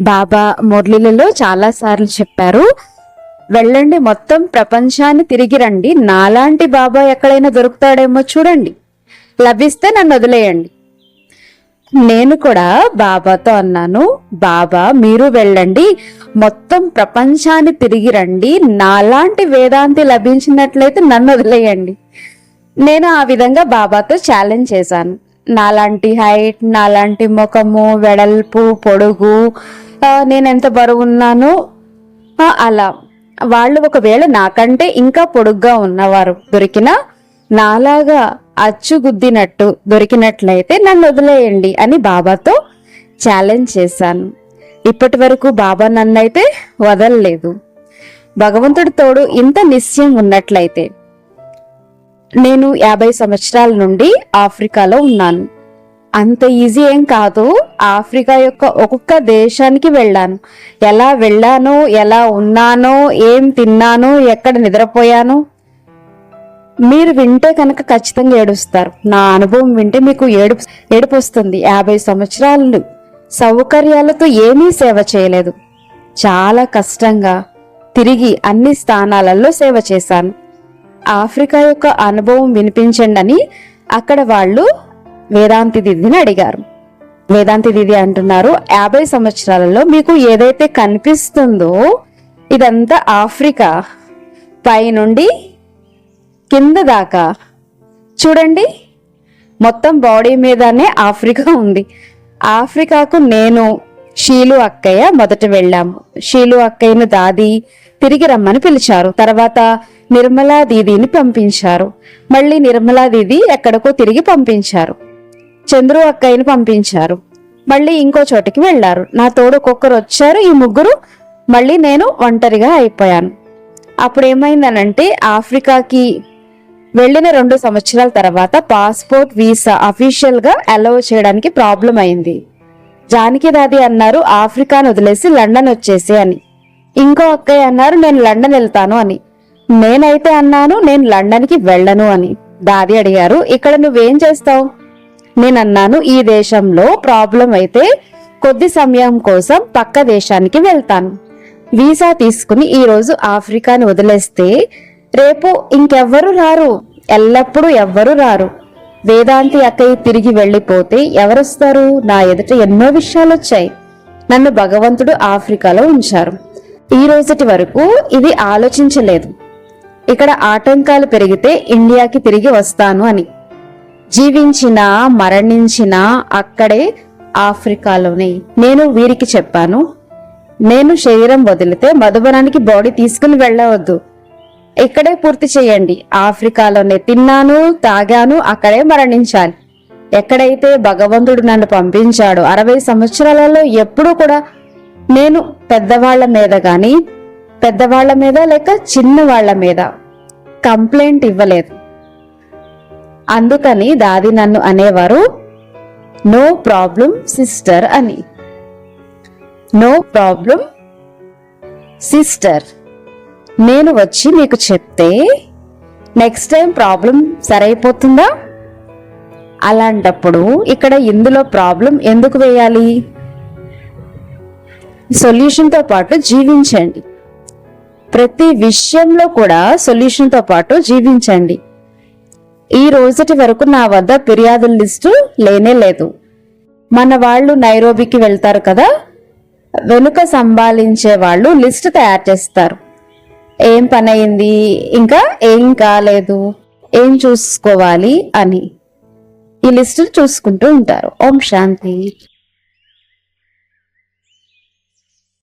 బాబా మురళిలలో చాలా సార్లు చెప్పారు. వెళ్ళండి మొత్తం ప్రపంచాన్ని తిరిగి రండి. నాలాంటి బాబా ఎక్కడైనా దొరుకుతాడేమో చూడండి. లభిస్తే నన్ను వదిలేయండి. నేను కూడా బాబాతో అన్నాను. బాబా మీరు వెళ్ళండి. మొత్తం ప్రపంచాన్ని తిరిగి రండి. నాలాంటి వేదాంతి లభించినట్లయితే నన్ను వదిలేయండి. నేను ఆ విధంగా బాబాతో ఛాలెంజ్ చేశాను. నాలాంటి హైట్ నాలాంటి ముఖము వెడల్పు పొడుగు నేను ఎంత బరువున్నానో? అలా. వాళ్ళు ఒకవేళ నాకంటే ఇంకా పొడుగ్గా ఉన్నవారు దొరికినా నాలాగా అచ్చుగుద్దినట్టు దొరికినట్లయితే నన్ను వదిలేయండి అని బాబాతో ఛాలెంజ్ చేశాను. ఇప్పటి వరకు బాబా నన్నైతే వదలలేదు. భగవంతుడి తోడు ఇంత నిశ్చయం ఉన్నట్లయితే నేను యాభై సంవత్సరాల నుండి ఆఫ్రికాలో ఉన్నాను. అంత ఈజీ ఏం కాదు. ఆఫ్రికా యొక్క ఒక్కొక్క దేశానికి వెళ్ళాను. ఎలా వెళ్ళానో ఎలా ఉన్నానో ఏం తిన్నానో ఎక్కడ నిద్రపోయానో మీరు వింటే కనుక ఖచ్చితంగా ఏడుస్తారు. నా అనుభవం వింటే మీకు ఏడుపు ఏడుపు వస్తుంది. యాభై సంవత్సరాలు సౌకర్యాలతో ఏమీ సేవ చేయలేదు. చాలా కష్టంగా తిరిగి అన్ని స్థానాలలో సేవ చేశాను. ఆఫ్రికా యొక్క అనుభవం వినిపించండి అని అక్కడ వాళ్ళు వేదాంతి దిదిని అడిగారు. వేదాంతి దిది అంటున్నారు యాభై సంవత్సరాలలో మీకు ఏదైతే కనిపిస్తుందో ఇదంతా ఆఫ్రికా. పైనుండి కింద దాకా. చూడండి మొత్తం బాడీ మీదనే ఆఫ్రికా ఉంది. ఆఫ్రికాకు నేను షీలు అక్కయ్య మొదట వెళ్ళాము. షీలు అక్కయ్యను దాది తిరిగి రమ్మని పిలిచారు. తర్వాత నిర్మలా దీదీని పంపించారు. మళ్ళీ నిర్మలా దీదీ ఎక్కడికో తిరిగి పంపించారు. చంద్రు అక్కయ్యని పంపించారు. మళ్ళీ ఇంకో చోటికి వెళ్ళారు. నా తోడు ఒక్కొక్కరు వచ్చారు. ఈ ముగ్గురు మళ్ళీ నేను ఒంటరిగా అయిపోయాను. అప్పుడు ఏమైందనంటే ఆఫ్రికాకి వెళ్ళిన రెండు సంవత్సరాల తర్వాత పాస్పోర్ట్ వీసా అఫీషియల్గా అలౌ చేయడానికి ప్రాబ్లం అయింది. జానకి దాది అన్నారు ఆఫ్రికాను వదిలేసి లండన్ వచ్చేసి అని. ఇంకో అక్కయ్య అన్నారు నేను లండన్ వెళ్తాను అని. నేనైతే అన్నాను నేను లండన్కి వెళ్ళను అని. దాది అడిగారు ఇక్కడ నువ్వేం చేస్తావు? నేను అన్నాను ఈ దేశంలో ప్రాబ్లం అయితే కొద్ది సమయం కోసం పక్క దేశానికి వెళ్తాను. వీసా తీసుకుని ఈరోజు ఆఫ్రికాని వదిలేస్తే రేపు ఇంకెవ్వరు రారు ఎల్లప్పుడూ ఎవ్వరు రారు. వేదాంతి అక్కయ్య తిరిగి వెళ్ళిపోతే ఎవరొస్తారు? నా ఎదుట ఎన్నో విషయాలు వచ్చాయి నన్ను భగవంతుడు ఆఫ్రికాలో ఉంచారు. ఈ రోజుటి వరకు ఇది ఆలోచించలేదు. ఇక్కడ ఆటంకాలు పెరిగితే ఇండియాకి తిరిగి వస్తాను అని. జీవించినా మరణించినా అక్కడే ఆఫ్రికాలోనే. నేను వీరికి చెప్పాను నేను శరీరం వదిలితే మధుబనానికి బాడీ తీసుకుని వెళ్ళవద్దు. ఇక్కడే పూర్తి చేయండి. ఆఫ్రికాలోనే తిన్నాను తాగాను అక్కడే మరణించాలి. ఎక్కడైతే భగవంతుడు నన్ను పంపించాడు అరవై సంవత్సరాలలో ఎప్పుడూ కూడా నేను పెద్దవాళ్ళ మీద కానీ పెద్దవాళ్ళ మీద లేక చిన్న వాళ్ళ మీద కంప్లైంట్ ఇవ్వలేదు. అందుకని దాది నన్ను అనేవారు నో ప్రాబ్లం సిస్టర్ అని. నో ప్రాబ్లం సిస్టర్ నేను వచ్చి మీకు చెప్తే నెక్స్ట్ టైం ప్రాబ్లం సరైపోతుందా? అలాంటప్పుడు ఇక్కడ ఇందులో ప్రాబ్లం ఎందుకు వేయాలి? సొల్యూషన్తో పాటు జీవించండి. ప్రతి విషయంలో కూడా సొల్యూషన్తో పాటు జీవించండి. ఈ రోజుటి వరకు నా వద్ద ఫిర్యాదుల లిస్టు లేనే లేదు. మన వాళ్ళు నైరోబికి వెళ్తారు కదా? వెనుక సంభాళించే వాళ్ళు లిస్ట్ తయారు చేస్తారు. ఏం పని అయింది ఇంకా ఏం కాలేదు? ఏం చూసుకోవాలి అని. ఈ లిస్టులు చూసుకుంటూ ఉంటారు. ఓం శాంతి.